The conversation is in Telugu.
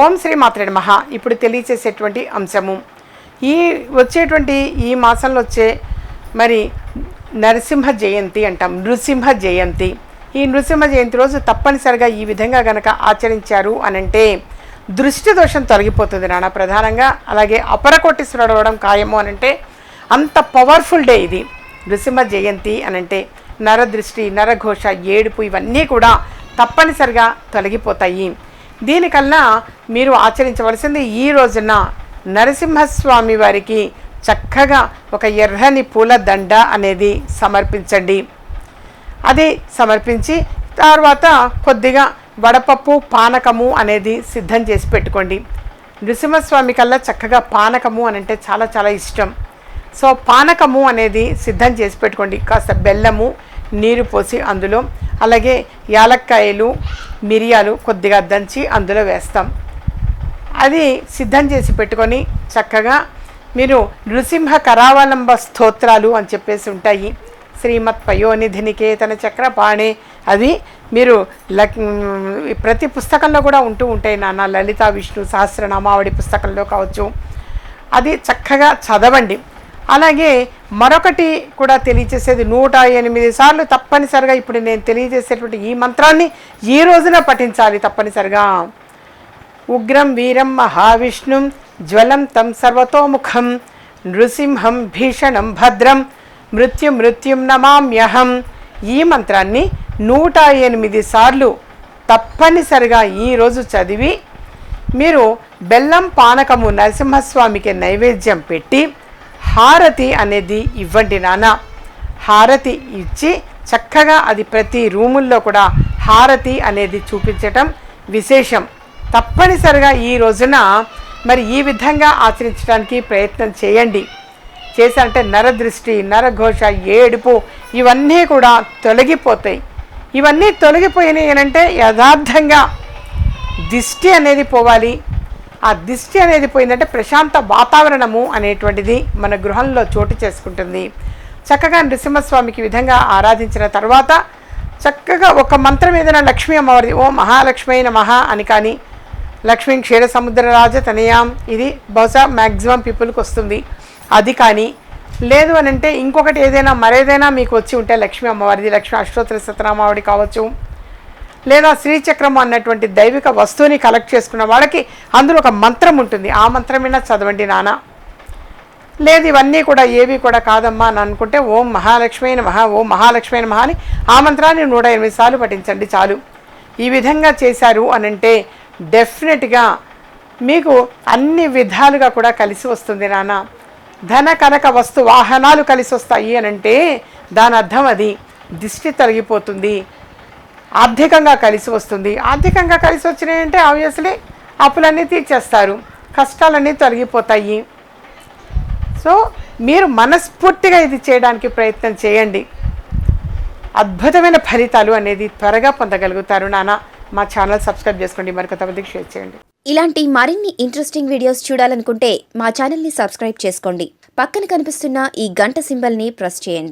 ఓం శ్రీ మాత్రే నమ. ఇప్పుడు తెలియచేసేటువంటి అంశము. ఈ వచ్చేటువంటి ఈ మాసంలో వచ్చే మరి నరసింహ జయంతి అంటాం. నృసింహ జయంతి. ఈ నృసింహ జయంతి రోజు తప్పనిసరిగా ఈ విధంగా గనక ఆచరించారు అనంటే దృష్టి దోషం తొలగిపోతుంది నాన్న ప్రధానంగా. అలాగే అపరకోటీశ్వరుడు అవడం ఖాయము అనంటే అంత పవర్ఫుల్ డే ఇది. నృసింహ జయంతి అనంటే నరదృష్టి నరఘోష ఏడుపు ఇవన్నీ కూడా తప్పనిసరిగా తొలగిపోతాయి. దీనికన్నా మీరు ఆచరించవలసింది ఈ రోజున నరసింహస్వామి వారికి చక్కగా ఒక ఎర్రని పూల దండ అనేది సమర్పించండి. అది సమర్పించి తర్వాత కొద్దిగా వడపప్పు పానకము అనేది సిద్ధం చేసి పెట్టుకోండి. నృసింహస్వామి కల్లా చక్కగా పానకము అని అంటే చాలా చాలా ఇష్టం. సో పానకము అనేది సిద్ధం చేసి పెట్టుకోండి. కాస్త బెల్లము నీరు పోసి అందులో అలాగే యాలక్కాయలు మిరియాలు కొద్దిగా దంచి అందులో వేస్తాం. అది సిద్ధం చేసి పెట్టుకొని చక్కగా మీరు నృసింహ కరావలంబ స్తోత్రాలు అని చెప్పేసి ఉంటాయి. శ్రీమత్ పయోనిధి నికేతన చక్రపాణి. అది మీరు లక్ ప్రతి పుస్తకంలో కూడా ఉంటూ ఉంటాయి నాన్న. లలిత విష్ణు సహస్రనామావళి పుస్తకంలో కావచ్చు. అది చక్కగా చదవండి. అలాగే మరొకటి కూడా తెలియజేసేది నూట ఎనిమిది సార్లు తప్పనిసరిగా ఇప్పుడు నేను తెలియజేసేటువంటి ఈ మంత్రాన్ని ఈ రోజున పఠించాలి తప్పనిసరిగా. ఉగ్రం వీరం మహావిష్ణుం జ్వలం తం సర్వతోముఖం నృసింహం భీషణం భద్రం మృత్యు మృత్యుం నమామ్యహం. ఈ మంత్రాన్ని నూట ఎనిమిది సార్లు తప్పనిసరిగా ఈరోజు చదివి మీరు బెల్లం పానకము నరసింహస్వామికి నైవేద్యం పెట్టి హారతి అనేది ఇవ్వండి నాన్న. హారతి ఇచ్చి చక్కగా అది ప్రతి రూముల్లో కూడా హారతి అనేది చూపించటం విశేషం. తప్పనిసరిగా ఈ రోజున మరి ఈ విధంగా ఆచరించడానికి ప్రయత్నం చేయండి. చేశారంటే నరదృష్టి నరఘోష ఏడుపు ఇవన్నీ కూడా తొలగిపోతాయి. ఇవన్నీ తొలగిపోయినాయి అంటే యథార్థంగా దిష్టి అనేది పోవాలి. ఆ దిష్టి అనేది పోయిందంటే ప్రశాంత వాతావరణము అనేటువంటిది మన గృహంలో చోటు చేసుకుంటుంది. చక్కగా నృసింహస్వామికి విధంగా ఆరాధించిన తర్వాత చక్కగా ఒక మంత్రం ఏదైనా లక్ష్మీ అమ్మవారిది ఓ మహాలక్ష్మి మహా అని కానీ లక్ష్మీ క్షీర సముద్ర రాజ తనయాం ఇది బహుశా మ్యాక్సిమం పీపుల్కి వస్తుంది. అది కానీ లేదు అని అంటే ఇంకొకటి ఏదైనా మరేదైనా మీకు వచ్చి ఉంటే లక్ష్మీ అమ్మవారిది లక్ష్మీ అష్టోత్తర సతనామావడి కావచ్చు లేదా శ్రీచక్రము అన్నటువంటి దైవిక వస్తువుని కలెక్ట్ చేసుకున్న వాళ్ళకి అందులో ఒక మంత్రం ఉంటుంది. ఆ మంత్రమైనా చదవండి నాన్న లేదు ఇవన్నీ కూడా ఏవి కూడా కాదమ్మా అని అనుకుంటే ఓం మహాలక్ష్మి మహా ఓం మహాలక్ష్మి మహా అని ఆ మంత్రాన్ని నూట ఎనిమిది సార్లు పఠించండి చాలు. ఈ విధంగా చేశారు అని అంటే డెఫినెట్గా మీకు అన్ని విధాలుగా కూడా కలిసి వస్తుంది నాన్న ధన కనక వస్తు వాహనాలు కలిసి వస్తాయి అని అంటే దాని అర్థం అది. దిష్టి తొలగిపోతుంది. ఆర్థికంగా కలిసి వస్తుంది. ఆర్థికంగా కలిసి వచ్చినాయంటే ఆబ్వియస్లీ అప్పులన్నీ తీర్చేస్తారు. కష్టాలన్నీ తొలగిపోతాయి. సో మీరు మనస్ఫూర్తిగా ఇది చేయడానికి ప్రయత్నం చేయండి. అద్భుతమైన ఫలితాలు అనేది త్వరగా పొందగలుగుతారు నాన్న మా ఛానల్ సబ్స్క్రైబ్ చేసుకోండి. మరి షేర్ చేయండి. ఇలాంటి మరిన్ని ఇంట్రెస్టింగ్ వీడియోస్ చూడాలనుకుంటే మా ఛానల్ని సబ్స్క్రైబ్ చేసుకోండి. పక్కన కనిపిస్తున్న ఈ గంట సింబల్ని ప్రెస్ చేయండి.